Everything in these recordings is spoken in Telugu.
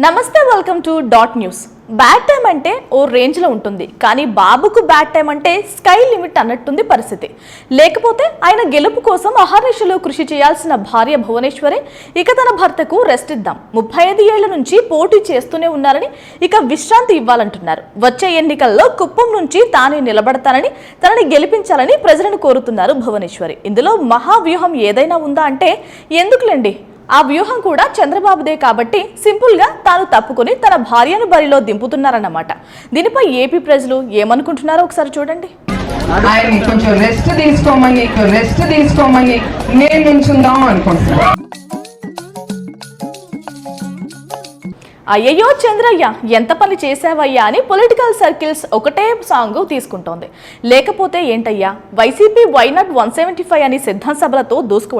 నమస్తే welcome to dot news bad time అంటే ఓ రేంజ్లో ఉంటుంది కానీ బాబుకు బ్యాడ్ టైం అంటే స్కై లిమిట్ అన్నట్టుంది పరిస్థితి. లేకపోతే ఆయన గెలుపు కోసం అహర్నిశలు కృషి చేయాల్సిన భార్య భువనేశ్వరే ఇక తన భర్తకు రెస్ట్ ఇద్దాం. ముప్పై ఐదు ఏళ్ళ నుంచి పోటీ చేస్తూనే ఉన్నారని ఇక విశ్రాంతి ఇవ్వాలంటున్నారు. వచ్చే ఎన్నికల్లో కుప్పం నుంచి తానే నిలబడతానని తనని గెలిపించాలని ప్రజలను కోరుతున్నారు భువనేశ్వరి. ఇందులో మహావ్యూహం ఏదైనా ఉందా అంటే ఎందుకులేండి? ఆ వ్యూహం కూడా చంద్రబాబుదే కాబట్టి సింపుల్గా తాను తప్పుకొని తన భార్యను బరిలో దింపుతున్నారన్నమాట. దీనిపై ఏపీ ప్రజలు ఏమనుకుంటున్నారో ఒకసారి చూడండి. ఆయన కొంచెం రెస్ట్ తీసుకోమని రెస్ట్ తీసుకోమని నేను నించుందాం అనుకుంటున్నాను. అయ్యయ్యో చంద్రయ్య ఎంత పని చేసావయ్యా అని పొలిటికల్ సర్కిల్స్ ఒకటే సాంగ్ తీసుకుంటోంది. లేకపోతే ఏంటయ్యా YCP why not one seventy five అని సిద్ధాంతసభలతో సభలతో దూసుకు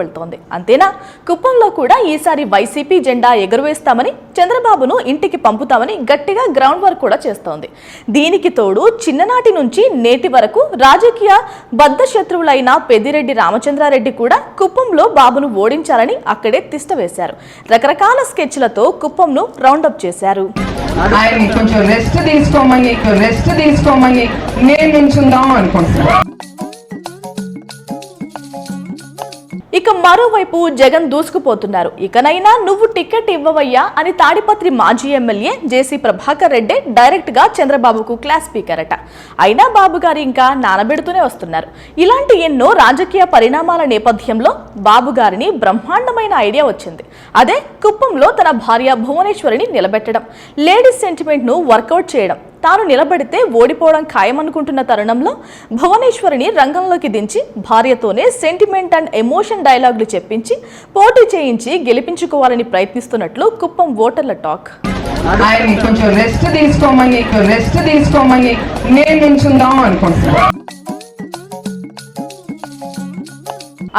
అంతేనా? కుప్పంలో కూడా ఈసారి వైసీపీ జెండా ఎగురవేస్తామని చంద్రబాబును ఇంటికి పంపుతామని గట్టిగా గ్రౌండ్ వర్క్ కూడా చేస్తోంది. దీనికి తోడు చిన్ననాటి నుంచి నేటి వరకు రాజకీయ బద్ధ శత్రువులైన పెద్దిరెడ్డి రామచంద్రారెడ్డి కూడా కుప్పంలో బాబును ఓడించాలని అక్కడే తిష్ట వేశారు. రకరకాల స్కెచ్లతో కుప్పంను రౌండప్ చేశారు. ఆయన కొంచెం రెస్ట్ తీసుకోమని రెస్ట్ తీసుకోమని నేను నుంచుందాం అనుకుంటున్నాను ఇక మరోవైపు జగన్ దూసుకుపోతున్నారు. ఇకనైనా నువ్వు టికెట్ ఇవ్వవయ్యా అని తాడిపత్రి మాజీ ఎమ్మెల్యే జేసీ ప్రభాకర్ రెడ్డి డైరెక్ట్గా చంద్రబాబుకు క్లాస్ స్పీకర్ అట అయినా బాబు గారు ఇంకా నానబెడుతూనే వస్తున్నారు. ఇలాంటి ఎన్నో రాజకీయ పరిణామాల నేపథ్యంలో బాబు గారిని బ్రహ్మాండమైన ఐడియా వచ్చింది. అదే కుప్పంలో తన భార్య భువనేశ్వరిని నిలబెట్టడం లేడీస్ సెంటిమెంట్ను వర్కౌట్ చేయడం తాను నిలబడితే ఓడిపోవడం ఖాయమనుకుంటున్న తరుణంలో భువనేశ్వరిని రంగంలోకి దించి భార్యతోనే సెంటిమెంట్ అండ్ ఎమోషన్ డైలాగులు చెప్పించి పోటీ చేయించి గెలిపించుకోవాలని ప్రయత్నిస్తున్నట్లు కుప్పం ఓటర్ల టాక్. కొంచెం రెస్ట్ తీసుకోమని రెస్ట్ తీసుకోమని నేను నుంచుందాం అనుకుంటున్నాను.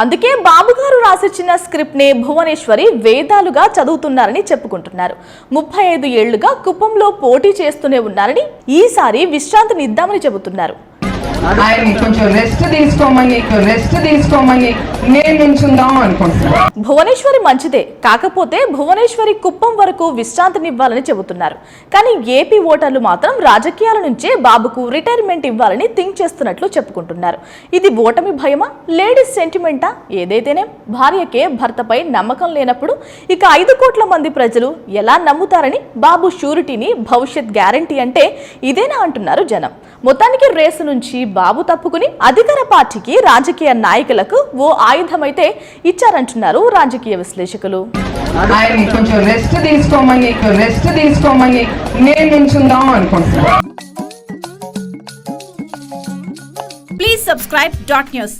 అందుకే బాబుగారు రాసిచ్చిన స్క్రిప్ట్ నే భువనేశ్వరి వేదాలుగా చదువుతున్నారని చెప్పుకుంటున్నారు. ముప్పై ఐదు ఏళ్ళుగా కుప్పంలో పోటీ చేస్తూనే ఉన్నారని ఈసారి విశ్రాంతిని ఇద్దామని చెబుతున్నారు. ఆయన్ని కొంచెం రెస్ట్ తీసుకోమని రెస్ట్ తీసుకోమని నేను అనుకుంటున్నాను. భువనేశ్వరి మంచిదే కాకపోతే భువనేశ్వరి కుప్పం వరకు విశ్రాంతినివ్వాలని చెబుతున్నారు. కానీ ఏపీ ఓటర్లు మాత్రం రాజకీయాల నుంచే బాబుకు రిటైర్మెంట్ ఇవ్వాలని థింక్ చేస్తున్నట్లు చెప్పుకుంటున్నారు. ఇది ఓటమి భయమా లేడీస్ సెంటిమెంటా ఏదైతేనే భార్యకే భర్తపై నమ్మకం లేనప్పుడు ఇక ఐదు కోట్ల మంది ప్రజలు ఎలా నమ్ముతారని బాబు షూరిటీని భవిష్యత్ గ్యారంటీ అంటే ఇదేనా అంటున్నారు జనం. మొత్తానికి రేసు నుంచి బాబు తప్పుకుని అధికార పార్టీకి రాజకీయ నాయకులకు ఓ ఆయుధమైతే ఇచ్చారంటున్నారు రాజకీయ విశ్లేషకులు ఆయన్ని కొంచెం రెస్ట్ తీసుకోమని రెస్ట్ తీసుకోమని నేను అనుకుంటున్నాను Please subscribe dot news.